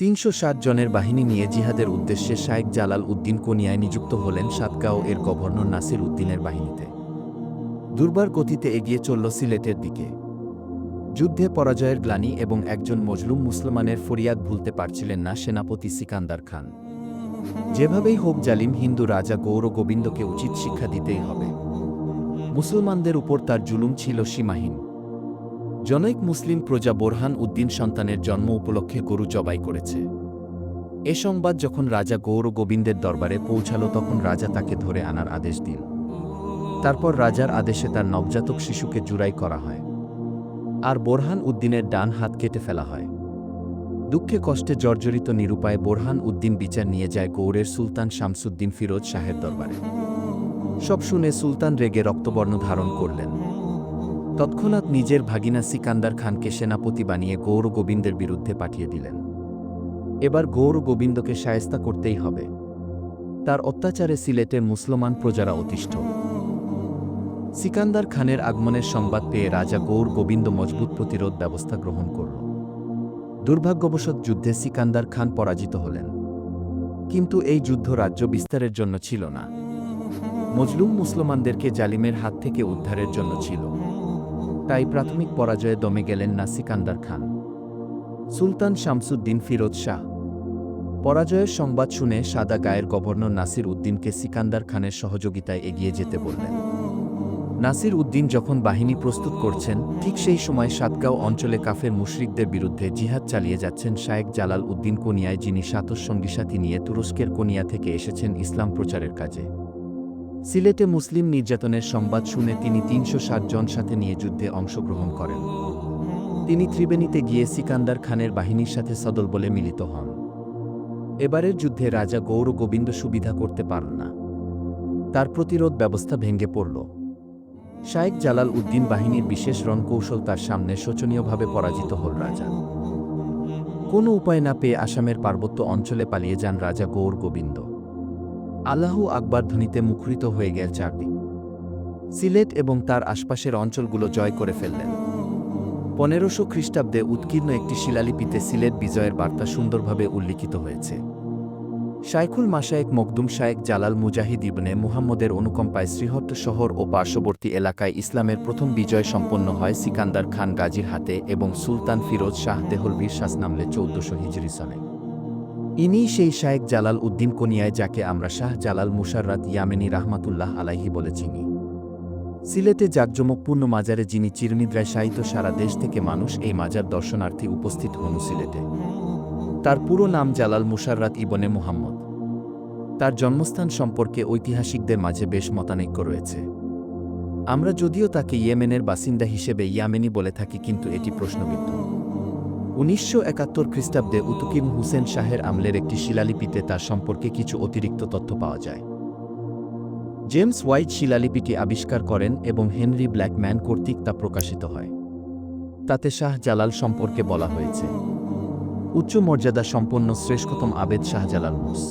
তিনশো ষাট জনের বাহিনী নিয়ে জিহাদের উদ্দেশ্যে শায়েক জালাল উদ্দিন কোনিয়ায় নিযুক্ত হলেন সাতগাঁও এর গভর্নর নাসির উদ্দিনের বাহিনীতে। দুর্বার গতিতে এগিয়ে চলল সিলেটের দিকে। যুদ্ধে পরাজয়ের গ্লানি এবং একজন মজলুম মুসলমানের ফরিয়াদ ভুলতে পারছিলেন না সেনাপতি সিকান্দার খান। যেভাবেই হোক জালিম হিন্দু রাজা গৌর গোবিন্দকে উচিত শিক্ষা দিতেই হবে। মুসলমানদের উপর তার জুলুম ছিল সীমাহীন। জনৈক মুসলিম প্রজা বোরহান উদ্দিন সন্তানের জন্ম উপলক্ষে গরু জবাই করেছে। এ সংবাদ যখন রাজা গৌর গোবিন্দের দরবারে পৌঁছালো তখন রাজা তাকে ধরে আনার আদেশ দিন। তারপর রাজার আদেশে তার নবজাতক শিশুকে জুরাই করা হয়। আর বোরহান উদ্দিনের ডান হাত কেটে ফেলা হয়। দুঃখে কষ্টে জর্জরিত নিরুপায় বোরহান উদ্দিন বিচার নিয়ে যায় গৌরের সুলতান শামসুদ্দিন ফিরোজ শাহের দরবারে। সব শুনে সুলতান রেগে রক্তবর্ণ ধারণ করলেন। তৎক্ষণাৎ নিজের ভাগিনা সিকান্দার খানকে সেনাপতি বানিয়ে গৌর গোবিন্দের বিরুদ্ধে পাঠিয়ে দিলেন। এবার গৌর গোবিন্দকে সায়স্তা করতেই হবে। তার অত্যাচারে সিলেটের মুসলমান প্রজারা অতিষ্ঠ। সিকান্দার খানের আগমনের সংবাদ পেয়ে রাজা গৌর গোবিন্দ মজবুত প্রতিরোধ ব্যবস্থা গ্রহণ করল। দুর্ভাগ্যবশত যুদ্ধে সিকান্দার খান পরাজিত হলেন। কিন্তু এই যুদ্ধ রাজ্য বিস্তারের জন্য ছিল না। মজলুম মুসলমানদেরকে জালিমের হাত থেকে উদ্ধারের জন্য ছিল। তাই প্রাথমিক পরাজয়ে দমে গেলেন না সিকান্দার খান। সুলতান শামসুদ্দিন ফিরোজ শাহ। পরাজয়ের সংবাদ শুনে সাদা গায়ের গভর্নর নাসির উদ্দিনকে সিকান্দার খানের সহযোগিতায় এগিয়ে যেতে বললেন। নাসির উদ্দিন যখন বাহিনী প্রস্তুত করছেন, ঠিক সেই সময় সাতগাঁও অঞ্চলে কাফের মুশরিকদের বিরুদ্ধে জিহাদ চালিয়ে যাচ্ছেন শায়েক জালাল উদ্দিন কোনিয়ায়, যিনি সাতস সঙ্গীসাথী নিয়ে তুরস্কের কোনিয়া থেকে এসেছেন ইসলাম প্রচারের কাজে। সিলেটে মুসলিম নির্যাতনের সংবাদ শুনে তিনি তিনশো ষাট জন সাথে নিয়ে যুদ্ধে অংশগ্রহণ করেন। তিনি ত্রিবেণীতে গিয়ে সিকান্দার খানের বাহিনীর সাথে সদল বলে মিলিত হন। এবারের যুদ্ধে রাজা গৌর গোবিন্দ সুবিধা করতে পারল না। তার প্রতিরোধ ব্যবস্থা ভেঙে পড়ল। শায়েক জালাল উদ্দিন বাহিনীর বিশেষ রণকৌশল তার সামনে শোচনীয়ভাবে পরাজিত হল রাজা। কোনো উপায় না পেয়ে আসামের পার্বত্য অঞ্চলে পালিয়ে যান রাজা গৌর গোবিন্দ। আল্লাহু আকবার ধ্বনিতে মুখরিত হয়ে গেল চারদিক সিলেট এবং তার আশপাশের অঞ্চলগুলো জয় করে ফেললেন। পনেরোশো খ্রিস্টাব্দে উৎকীর্ণ একটি শিলালিপিতে সিলেট বিজয়ের বার্তা সুন্দরভাবে উল্লিখিত হয়েছে। শাইখুল মাসায়েক মকদুম শায়েক জালাল মুজাহিদ ইবনে মুহাম্মদের অনুকম্পায় শ্রীহট্ট শহর ও পার্শ্ববর্তী এলাকায় ইসলামের প্রথম বিজয় সম্পন্ন হয় সিকান্দার খান গাজীর হাতে এবং সুলতান ফিরোজ শাহ দেহলবীর শাস নামলে চৌদ্দশো হিজরি সনে। ইনি সেই শায়েক জালাল উদ্দিন কোনিয়ায় যাকে আমরা শাহ জালাল মুশাররাত ইয়ামেনি রাহমাতুল্লাহ আলাইহি বলে চিনি। সিলেটে জাকজমকপূর্ণ মাজারে যিনি চিরনিদ্রায় শায়িত সারা দেশ থেকে মানুষ এই মাজার দর্শনার্থী উপস্থিত হন সিলেটে। তার পুরো নাম জালাল মুশাররাত ইবনে মুহাম্মদ। তার জন্মস্থান সম্পর্কে ঐতিহাসিকদের মাঝে বেশ মতানৈক্য রয়েছে। আমরা যদিও তাকে ইয়েমেনের বাসিন্দা হিসেবে ইয়ামেনি বলে থাকি, কিন্তু এটি প্রশ্নবিদ্ধ। উনিশশো একাত্তর খ্রিস্টাব্দে উতুকিম হুসেন শাহের আমলের একটি শিলালিপিতে তার সম্পর্কে কিছু অতিরিক্ত তথ্য পাওয়া যায়। জেমস হোয়াইট শিলালিপিটি আবিষ্কার করেন এবং হেনরি ব্ল্যাকম্যান কর্তৃক তা প্রকাশিত হয়। তাতে শাহ জালাল সম্পর্কে বলা হয়েছে। উচ্চ মর্যাদা সম্পন্ন শ্রেষ্ঠতম আবেদ শাহজালাল মুস।